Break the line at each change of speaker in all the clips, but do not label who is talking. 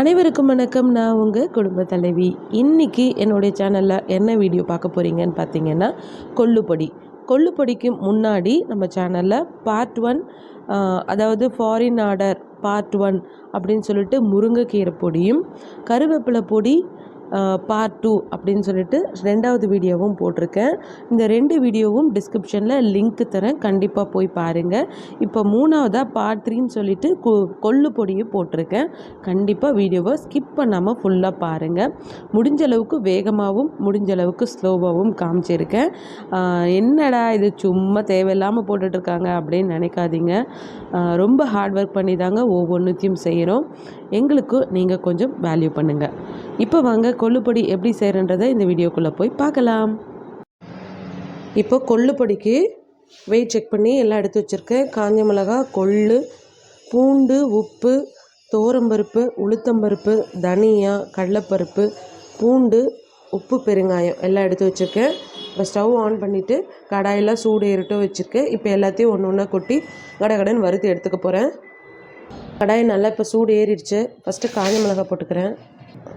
அனைவருக்கும் வணக்கம். நான் உங்கள் குடும்ப தலைவி. இன்றைக்கி என்னுடைய சேனலில் என்ன வீடியோ பார்க்க போகிறீங்கன்னு பார்த்தீங்கன்னா கொள்ளுப்பொடி கொள்ளுப்பொடிக்கு முன்னாடி நம்ம சேனலில் பார்ட் ஒன் அதாவது ஃபாரின் ஆர்டர் பார்ட் ஒன் அப்படின்னு சொல்லிட்டு முருங்கைக்கீரை பொடியும் கருவேப்பிலை பொடி பார்ட் டூ அப்படின்னு சொல்லிட்டு ரெண்டாவது வீடியோவும் போட்டிருக்கேன். இந்த ரெண்டு வீடியோவும் டிஸ்கிரிப்ஷனில் லிங்க் தரேன். கண்டிப்பாக போய் பாருங்கள் இப்போ மூணாவதாக பார்ட் த்ரீன்னு சொல்லிட்டு கொ கொள்ளு பொடியும் போட்டிருக்கேன். கண்டிப்பாக வீடியோவை ஸ்கிப் பண்ணாமல் ஃபுல்லாக பாருங்கள் முடிஞ்ச அளவுக்கு வேகமாகவும் முடிஞ்ச அளவுக்கு ஸ்லோவாகவும் காமிச்சிருக்கேன். என்னடா இது சும்மா தேவையில்லாமல் போட்டுட்ருக்காங்க அப்படின்னு நினைக்காதீங்க. ரொம்ப ஹார்ட் ஒர்க் பண்ணி தாங்க ஒவ்வொன்றுத்தையும் செய்கிறோம் எங்களுக்கு நீங்கள் கொஞ்சம் வேல்யூ பண்ணுங்கள் இப்போ வாங்க கொள்ளுப்பொடி எப்படி செய்கிறன்றதை இந்த வீடியோக்குள்ளே போய் பார்க்கலாம். இப்போ கொள்ளுப்பொடிக்கு வெயிட் செக் பண்ணி எல்லாம் எடுத்து வச்சுருக்கேன். காஞ்ச மிளகா கொள்ளு பூண்டு உப்பு தோரம்பருப்பு உளுத்தம்பருப்பு தனியா கடலப்பருப்பு பூண்டு உப்பு பெருங்காயம் எல்லாம் எடுத்து வச்சுருக்கேன். இப்போ ஸ்டவ் ஆன் பண்ணிவிட்டு கடாயெல்லாம் சூடு ஏறிட்டும் வச்சுருக்கேன். இப்போ எல்லாத்தையும் ஒன்று ஒன்றா கொட்டி கடகடன்னு வறுத்து எடுத்துக்க போகிறேன் கடாய் நல்லா இப்போ சூடு ஏறிடுச்சு. ஃபஸ்ட்டு காஞ்ச மிளகா போட்டுக்கிறேன்.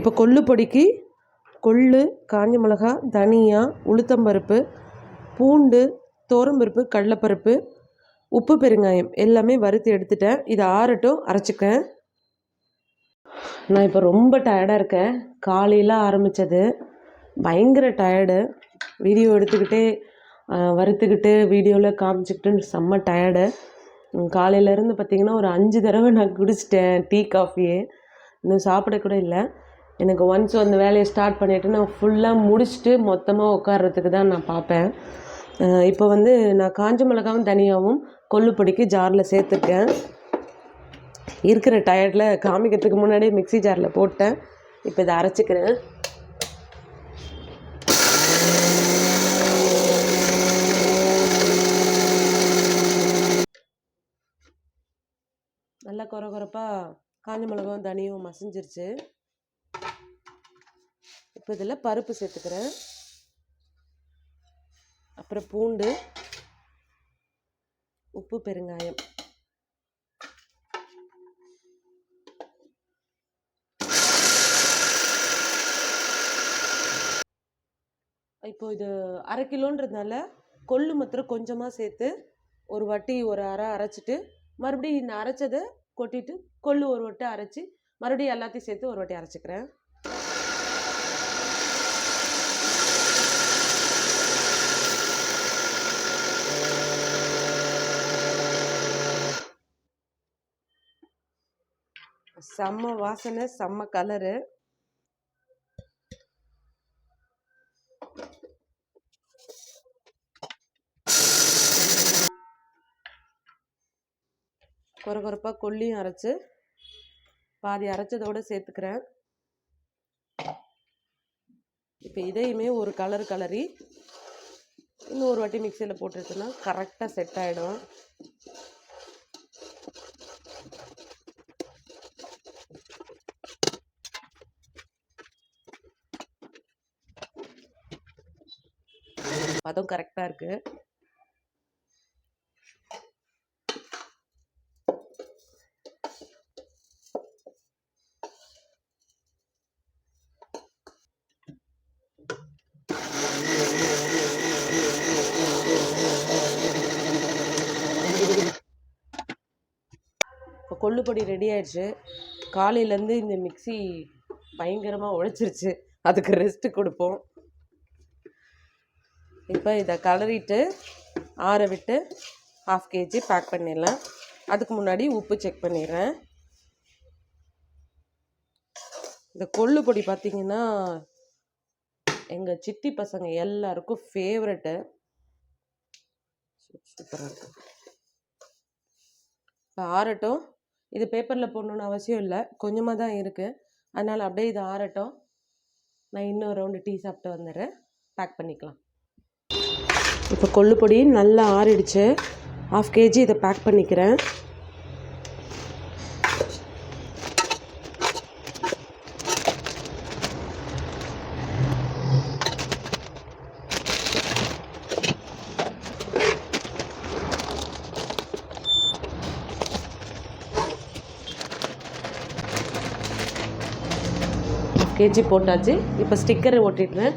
இப்போ கொள்ளு பொடிக்கு கொள்ளு காஞ்ச மிளகா தனியா உளுத்தம்பருப்பு பூண்டு தோரம்பருப்பு கடலப்பருப்பு உப்பு பெருங்காயம் எல்லாமே வறுத்து எடுத்துட்டேன். இதை ஆறட்டும் அரைச்சிக்கேன் நான் இப்போ ரொம்ப டயர்டாக இருக்கேன். காலையில் ஆரம்பித்தது பயங்கர டயர்டு வீடியோ எடுத்துக்கிட்டே வறுத்துக்கிட்டு வீடியோவில் காமிச்சிக்கிட்டு செம்ம டயர்டு காலையிலேருந்து பார்த்தீங்கன்னா ஒரு அஞ்சு தடவை நான் குடிச்சிட்டேன் டீ காஃபியே. இன்னும் சாப்பிட கூட இல்லை. எனக்கு ஒன்ஸ் அந்த வேலையை ஸ்டார்ட் பண்ணிவிட்டு நான் ஃபுல்லாக முடிச்சுட்டு மொத்தமாக உட்கார்றதுக்கு தான் நான் பார்ப்பேன். இப்போ வந்து நான் காஞ்ச மிளகாவும் தனியாகவும் கொல்லுப்பொடிக்கு ஜாரில் சேர்த்துருக்கேன். இருக்கிற டயர்டில் காமிக்கிறதுக்கு முன்னாடியே மிக்ஸி ஜாரில் போட்டேன். இப்போ இதை அரைச்சிக்கிறேன். நல்லா குறை குறைப்பாக காஞ்ச மிளகாவும் தனியும் மசிஞ்சிருச்சு. இப்போ இதில் பருப்பு சேர்த்துக்கிறேன். அப்புறம் பூண்டு உப்பு பெருங்காயம். இப்போ இது அரை கிலோன்றதுனால கொள்ளு மாத்திரம் கொஞ்சமாக சேர்த்து ஒரு வாட்டி ஒரு அரை அரைச்சிட்டு மறுபடியும் இந்த அரைச்சதை கொட்டிட்டு கொள்ளு ஒரு வாட்டி அரைச்சி மறுபடியும் எல்லாத்தையும் சேர்த்து ஒரு வாட்டி அரைச்சிக்கிறேன். செம்ம வாசனை செம்ம கலரு குறை குறைப்பாக கொல்லியும் அரைச்சி பாதி அரைச்சதோடு சேர்த்துக்கிறேன். இப்போ இதையுமே ஒரு கலர் கலரி இன்னும் ஒரு வாட்டி மிக்சியில் போட்டுட்டுனா கரெக்டாக செட் ஆகிடும் பதம் கரெக்டாக இருக்குது கொள்ளு பொடி ரெடி ஆயிடுச்சு. காலையிலேருந்து இந்த மிக்சி பயங்கரமாக உழைச்சிருச்சு. அதுக்கு ரெஸ்ட்டு கொடுப்போம். இப்போ இதை கலரிட்டு ஆற விட்டு ஹாஃப் கேஜி பேக் பண்ணிடலாம். அதுக்கு முன்னாடி உப்பு செக் பண்ணிடுறேன். இந்த கொள்ளு பொடி பார்த்திங்கன்னா எங்கள் சித்தி பசங்க எல்லாருக்கும் ஃபேவரெட்டு சூப்பராக இருக்கும் இப்போ ஆறட்டும். இது பேப்பரில் போடணுன்னு அவசியம் இல்லை. கொஞ்சமாக தான் இருக்குது அதனால் அப்படியே இது ஆறட்டும். நான் இன்னும் ரவுண்டு டீ சாப்பிட்டு வந்துடுறேன். பேக் பண்ணிக்கலாம். இப்போ கொள்ளுப்பொடி நல்லா ஆறிடுச்சு. ஆஃப் கேஜி இதை பேக் பண்ணிக்கிறேன். கேஜி போட்டாச்சு. இப்போ ஸ்டிக்கரை ஒட்டிடுறேன்.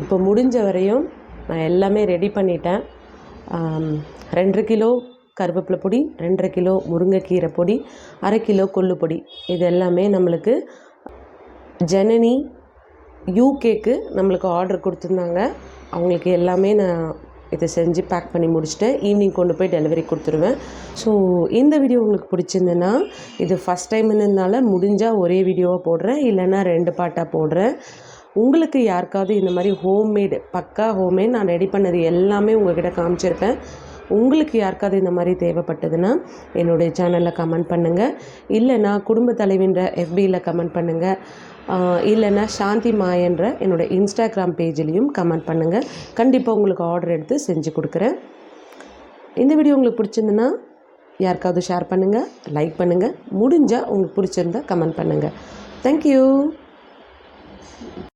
இப்போ முடிஞ்ச வரையும் நான் எல்லாமே ரெடி பண்ணிட்டேன். ரெண்டரை கிலோ கருவேப்பிலை பொடி ரெண்டரை கிலோ முருங்கைக்கீரை பொடி அரை கிலோ கொள்ளு பொடி. இது எல்லாமே நம்மளுக்கு ஜனனி யூகேக்கு நம்மளுக்கு ஆர்டர் கொடுத்துருந்தாங்க. அவங்களுக்கு எல்லாமே நான் இதை செஞ்சு பேக் பண்ணி முடிச்சிட்டேன். ஈவினிங் கொண்டு போய் டெலிவரி கொடுத்துருவேன். ஸோ இந்த வீடியோ உங்களுக்கு பிடிச்சிருந்ததுன்னா இது ஃபஸ்ட் டைம்னுனால முடிஞ்சால் ஒரே வீடியோவாக போடுறேன். இல்லைன்னா ரெண்டு பாட்டாக போடுறேன். உங்களுக்கு யாருக்காவது இந்த மாதிரி ஹோம்மேடு பக்கா ஹோம்மேட் நான் ரெடி பண்ணது எல்லாமே உங்ககிட்ட காமிச்சிருப்பேன். உங்களுக்கு யாருக்காவது இந்த மாதிரி தேவைப்பட்டதுன்னா என்னுடைய சேனலில் கமெண்ட் பண்ணுங்கள் இல்லைன்னா குடும்ப தலைவின்ற எஃபியில் கமெண்ட் பண்ணுங்கள் இல்லைன்னா சாந்தி மாயன்ற என்னோடய இன்ஸ்டாகிராம் பேஜ்லேயும் கமெண்ட் பண்ணுங்கள் கண்டிப்பாக உங்களுக்கு ஆர்டர் எடுத்து செஞ்சு கொடுக்குறேன். இந்த வீடியோ உங்களுக்கு பிடிச்சிருந்துன்னா யாருக்காவது ஷேர் பண்ணுங்கள் லைக் பண்ணுங்கள் முடிஞ்சால் உங்களுக்கு பிடிச்சிருந்தா கமெண்ட் பண்ணுங்கள் தேங்க்யூ